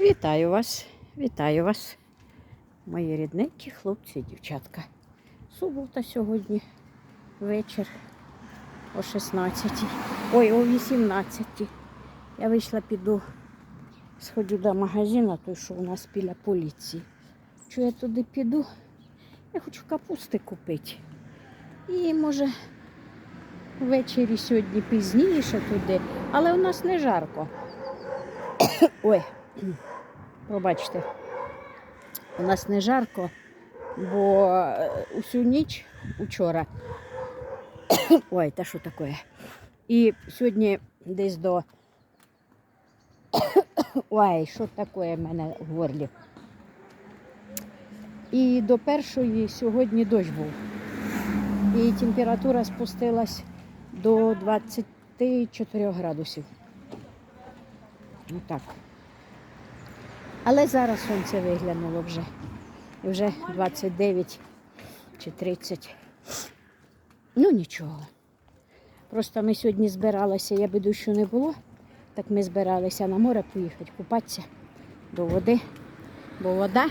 Вітаю вас, вітаю вас, мої рідненькі хлопці і дівчатка. Субота сьогодні вечір о 16 ой, о 18 Я вийшла, піду, сходжу до магазину, той, що у нас біля поліції. Що я туди піду? Я хочу капусти купити. І може ввечері сьогодні пізніше туди, але у нас не жарко. Ой, пробачте, у нас не жарко, бо е, усю ніч учора. Ой, та що таке? І сьогодні десь до. Ой, що таке в мене в горлі? І до першої сьогодні дощ був. І температура спустилась до 24 градусів. Ну так. Але зараз сонце виглянуло вже. І вже 29 чи 30. Ну нічого. Просто ми сьогодні збиралися, я би дощу не було, так ми збиралися на море поїхати купатися до води, бо вода,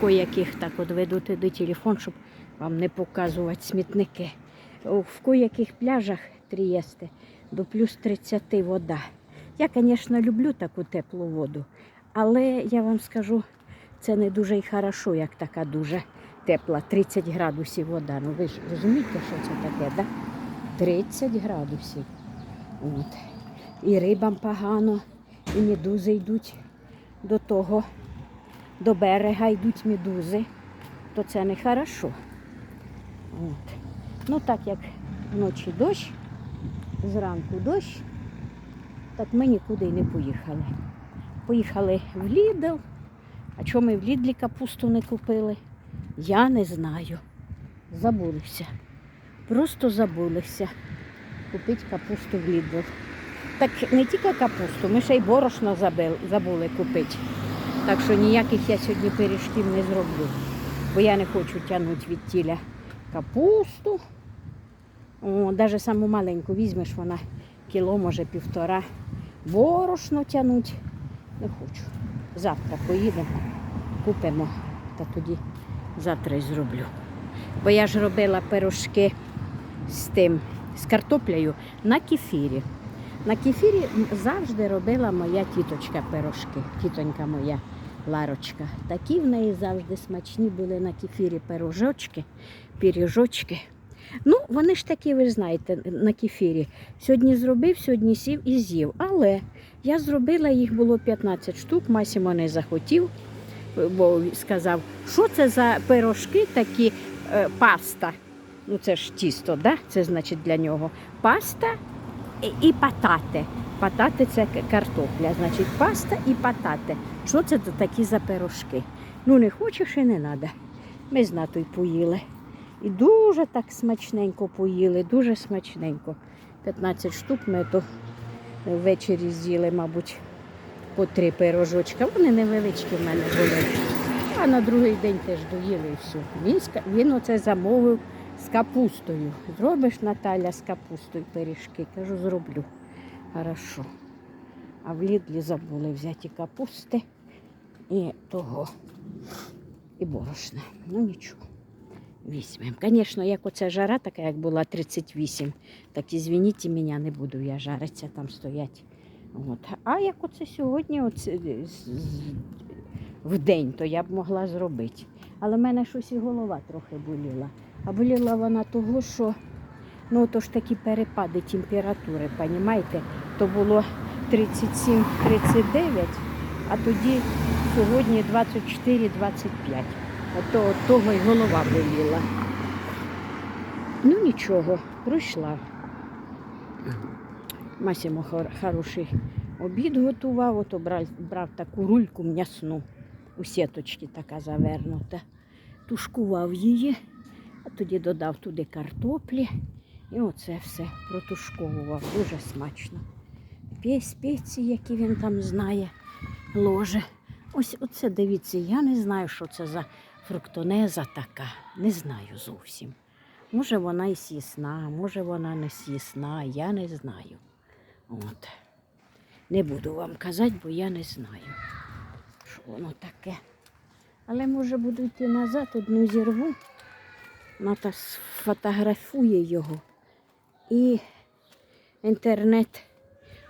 кояких так от веду туди телефон, щоб вам не показувати смітники. В кояких пляжах Трієсти до плюс 30 вода. Я, звісно, люблю таку теплу воду, але я вам скажу, це не дуже і хорошо, як така дуже тепла. 30 градусів вода. Ну ви ж розумієте, що це таке, да? 30 градусів. От. І рибам погано, і медузи йдуть до того, до берега йдуть медузи, то це не хорошо. От. Ну так як вночі дощ, зранку дощ, так ми нікуди й не поїхали. Поїхали в Лідл. А чому ми в Лідлі капусту не купили? Я не знаю. Забулися. Просто забулися купити капусту в Лідл. Так не тільки капусту, ми ще й борошно забули купити. Так що ніяких я сьогодні пиріжків не зроблю. Бо я не хочу тягнути від тіля капусту. Навіть саму маленьку візьмеш, вона кіло, може півтора. Борошно тягнуть. Не хочу. Завтра поїдемо, купимо, та тоді завтра й зроблю. Бо я ж робила пирожки з тим, з картоплею на кефірі. На кефірі завжди робила моя тіточка пирожки, тітонька моя Ларочка. Такі в неї завжди смачні були на кефірі пирожочки, пиріжочки. Ну, вони ж такі, ви знаєте, на кефірі. Сьогодні зробив, сьогодні сів і з'їв. Але я зробила, їх було 15 штук, Масімо не захотів, бо сказав, що це за пирожки такі е, паста. Ну, це ж тісто, да? це значить для нього. Паста і, патати. Патати це картопля, значить паста і патати. Що це такі за пирожки? Ну, не хочеш і не треба. Ми з натою поїли. І дуже так смачненько поїли, дуже смачненько. 15 штук ми то ввечері з'їли, мабуть, по три пирожочка. Вони невеличкі в мене були. А на другий день теж доїли і все. Він, він оце замовив з капустою. Зробиш Наталя з капустою пиріжки. Кажу, зроблю. Хорошо. А в Лідлі забули взяти капусти і того, і борошна. Ну нічого. Візьмемо. Звісно, як оця жара, така, як була 38, так і звініть мене, не буду я жаритися, там стоять. От. А як оце сьогодні, оце, в день, то я б могла зробити. Але в мене щось і голова трохи боліла. А боліла вона того, що ну, то ж такі перепади температури, розумієте? То було 37-39, а тоді сьогодні 24-25. Ото от того й голова боліла. Ну нічого, пройшла. Масімо хороший обід готував, ото брав, брав таку рульку м'ясну, у сіточки така завернута. Тушкував її, а тоді додав туди картоплі. І оце все протушковував. Дуже смачно. Спеції, які він там знає, ложе. Ось оце дивіться, я не знаю, що це за фруктонеза така. Не знаю зовсім. Може вона і сісна, може вона не сісна, я не знаю. От. Не буду вам казати, бо я не знаю, що воно таке. Але може буду йти назад, одну зірву. Ната сфотографує його. І інтернет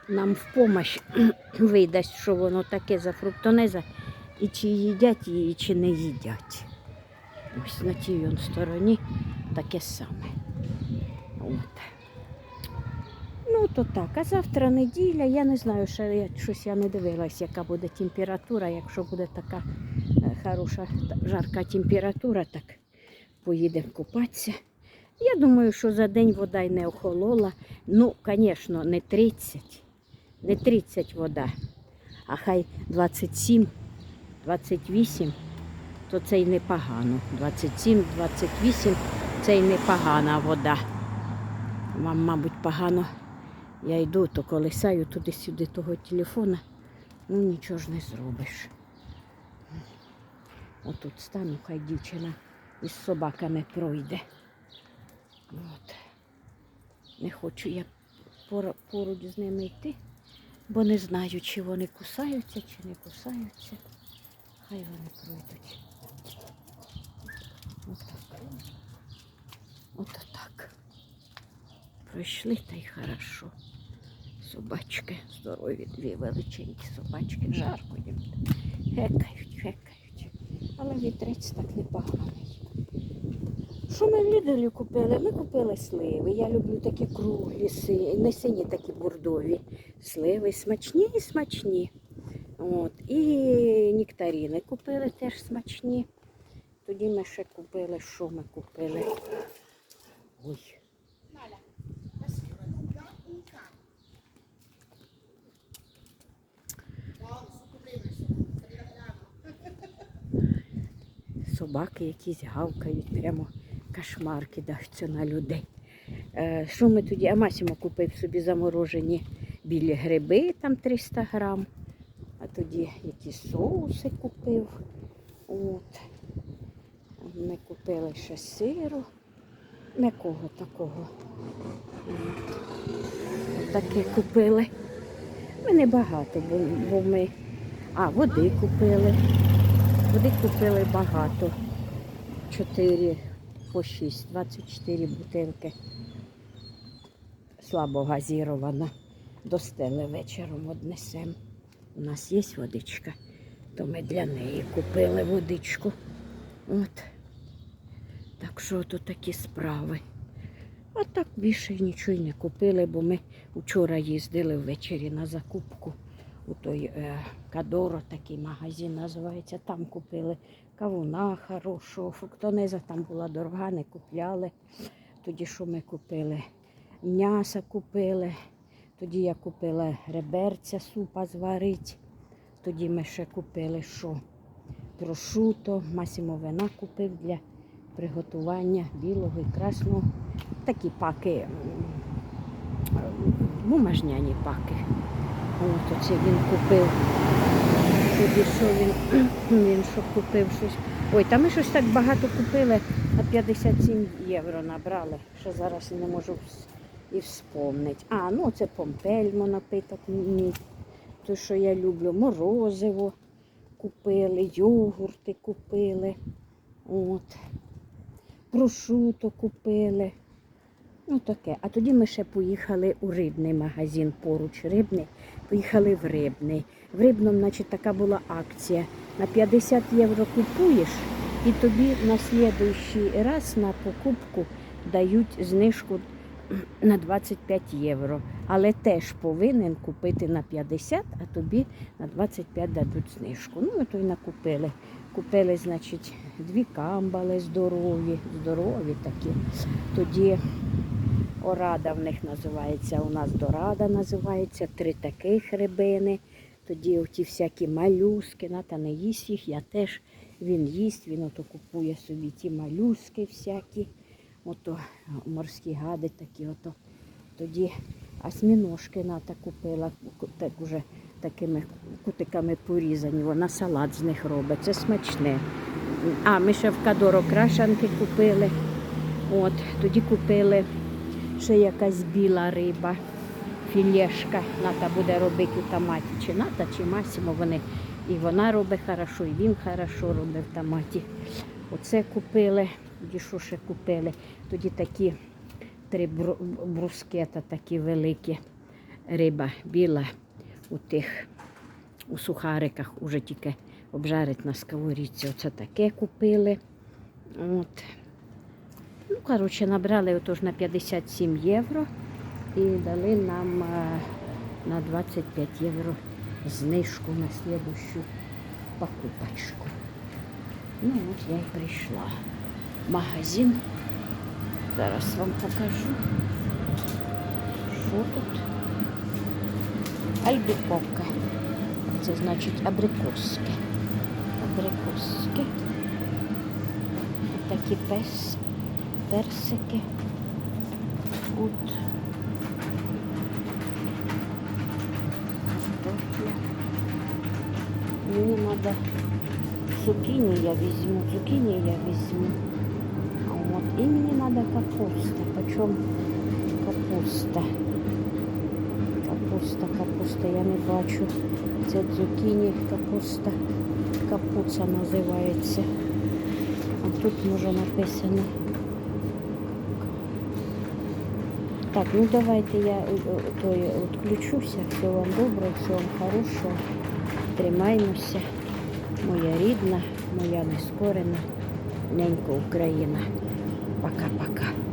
нам в помощь видасть, що воно таке за фруктонеза, і чи їдять її, чи не їдять. Ось на тій он стороні таке саме. От. Ну, то так. А завтра неділя. Я не знаю, що я щось я не дивилась, яка буде температура. Якщо буде така е, хороша жарка температура, так поїдемо купатися. Я думаю, що за день вода й не охолола. Ну, звісно, не 30, не 30 вода, а хай 27, 28, то це й непогано. 27, 28 це й непогана вода. Вам, мабуть, погано. Я йду, то колисаю туди-сюди того телефона. Ну нічого ж не зробиш. Отут стану, хай дівчина із собаками пройде. От. Не хочу я поруч з ними йти, бо не знаю, чи вони кусаються, чи не кусаються. Хай вони пройдуть. Ото так. Пройшли та й хорошо. Собачки здорові, дві величенькі собачки, жарко їм. Гекають, гекають. Але вітрець так непоганий. Що ми в Ліделі купили? Ми купили сливи. Я люблю такі круглі, не сині такі бурдові. Сливи смачні і смачні. От. І нектаріни купили теж смачні. Тоді ми ще купили, що ми купили? Ой. Собаки якісь гавкають, прямо кошмар кидаються на людей. Е, що ми тоді? А Масімо купив собі заморожені білі гриби, там 300 грам. А тоді якісь соуси купив. От. Ми купили ще сиру. М'якого такого. Таке купили. Ми не багато, бо ми. А, води купили. Води купили багато. 4 по 6, 24 бутилки. Слабо газірована. До стели вечором однесемо. У нас є водичка, то ми для неї купили водичку. От. Так що то такі справи. А так більше нічого не купили, бо ми вчора їздили ввечері на закупку у той е, Кадоро, такий магазин називається. Там купили кавуна хорошого, фруктонеза там була дорога, не купляли. Тоді що ми купили? М'ясо купили. Тоді я купила реберця супа зварити. Тоді ми ще купили що? Прошуто, масімо вина купив для приготування білого і красного. Такі паки, бумажняні паки. От оце він купив. Що він, він що купив щось. Ой, та ми щось так багато купили, а 57 євро набрали, що зараз не можу і вспомнити. А, ну це помпельмо напиток мій, то, що я люблю, морозиво купили, йогурти купили. От. Прошуто купили. Ну таке. А тоді ми ще поїхали у рибний магазин поруч рибний. Поїхали в рибний. В рибному, значить, така була акція. На 50 євро купуєш, і тобі на слідуючий раз на покупку дають знижку на 25 євро. Але теж повинен купити на 50, а тобі на 25 дадуть знижку. Ну, ми то й накупили. Купили, значить, дві камбали здорові, здорові такі. Тоді орада в них називається, у нас дорада називається, три таких рибини. Тоді оті всякі малюски, Ната не їсть їх, я теж. Він їсть, він ото купує собі ті малюски всякі, ото морські гади такі ото. Тоді осьміножки Ната купила, ку- так уже такими кутиками порізані. Вона салат з них робить, це смачне. А, ми ще в Кадоро крашанки купили. От, тоді купили ще якась біла риба. філешка. Ната буде робити томаті. Чи Ната, чи Масімо вони. І вона робить хорошо, і він хорошо робить в томаті. Оце купили, тоді що ще купили. Тоді такі три бру- брускета, такі великі. Риба біла у тих у сухариках уже тільки обжарить на сковорідці. Оце таке купили. От. Ну, коротше, набрали отож на 57 євро і дали нам е, на 25 євро знижку на слідущу покупочку. Ну, от я й прийшла магазин. Зараз вам покажу, що тут. Альбікока. Це значить абрикоски. Абрикоски. Такі пес, персики. От. Мені треба цукіні я візьму, цукіні я візьму. А от і мені треба капуста. Почем капуста? Капуста, капуста, я не бачу. Це цукіні, капуста, капуца називається. А тут може написано. Так, ну давайте я е, е, то я відключуся. Всього вам доброго, всього вам хорошого. Тримаємося. Моя рідна, моя нескорена, ненька Україна. Пока-пока.